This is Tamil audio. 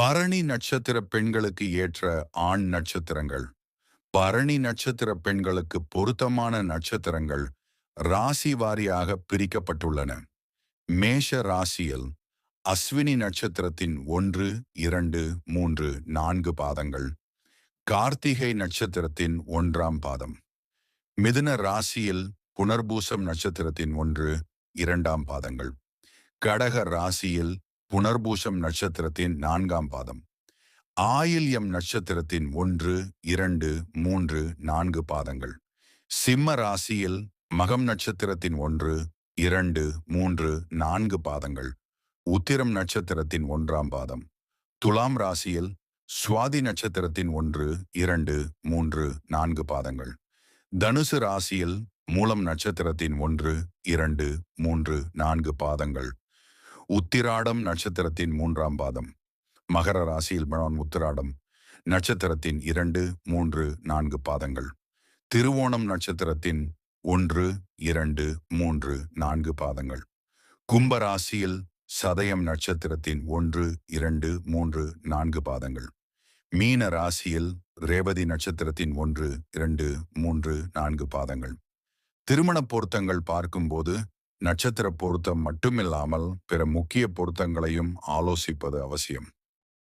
பரணி நட்சத்திர பெண்களுக்கு ஏற்ற ஆண் நட்சத்திரங்கள் பரணி நட்சத்திர பெண்களுக்கு பொருத்தமான நட்சத்திரங்கள் ராசி வாரியாக பிரிக்கப்பட்டுள்ளன. மேஷ ராசியில் அஸ்வினி நட்சத்திரத்தின் ஒன்று இரண்டு மூன்று நான்கு பாதங்கள் கார்த்திகை நட்சத்திரத்தின் ஒன்றாம் பாதம் மிதுன ராசியில் புனர்பூசம் நட்சத்திரத்தின் ஒன்று இரண்டாம் பாதங்கள் கடக ராசியில் புனர்பூஷம் நட்சத்திரத்தின் நான்காம் பாதம். ஆயில்யம் நட்சத்திரத்தின் ஒன்று இரண்டு மூன்று நான்கு பாதங்கள். சிம்ம ராசியில் மகம் நட்சத்திரத்தின் ஒன்று இரண்டு மூன்று நான்கு பாதங்கள். உத்திரம் நட்சத்திரத்தின் ஒன்றாம் பாதம். துலாம் ராசியில் சுவாதி நட்சத்திரத்தின் ஒன்று இரண்டு மூன்று நான்கு பாதங்கள். தனுசு ராசியில் மூலம் நட்சத்திரத்தின் ஒன்று இரண்டு மூன்று நான்கு பாதங்கள். உத்திராடம் நட்சத்திரத்தின் மூன்றாம் பாதம். மகர ராசியில் மழான் உத்திராடம் நட்சத்திரத்தின் இரண்டு மூன்று நான்கு பாதங்கள். திருவோணம் நட்சத்திரத்தின் ஒன்று இரண்டு மூன்று நான்கு பாதங்கள். கும்ப ராசியில் சதயம் நட்சத்திரத்தின் ஒன்று இரண்டு மூன்று நான்கு பாதங்கள். மீன ராசியில் ரேவதி நட்சத்திரத்தின் ஒன்று இரண்டு மூன்று நான்கு பாதங்கள். திருமண பொருத்தங்கள் பார்க்கும்போது நட்சத்திர பொருத்தம் மட்டுமில்லாமல் பிற முக்கிய பொருத்தங்களையும் ஆலோசிப்பது அவசியம்.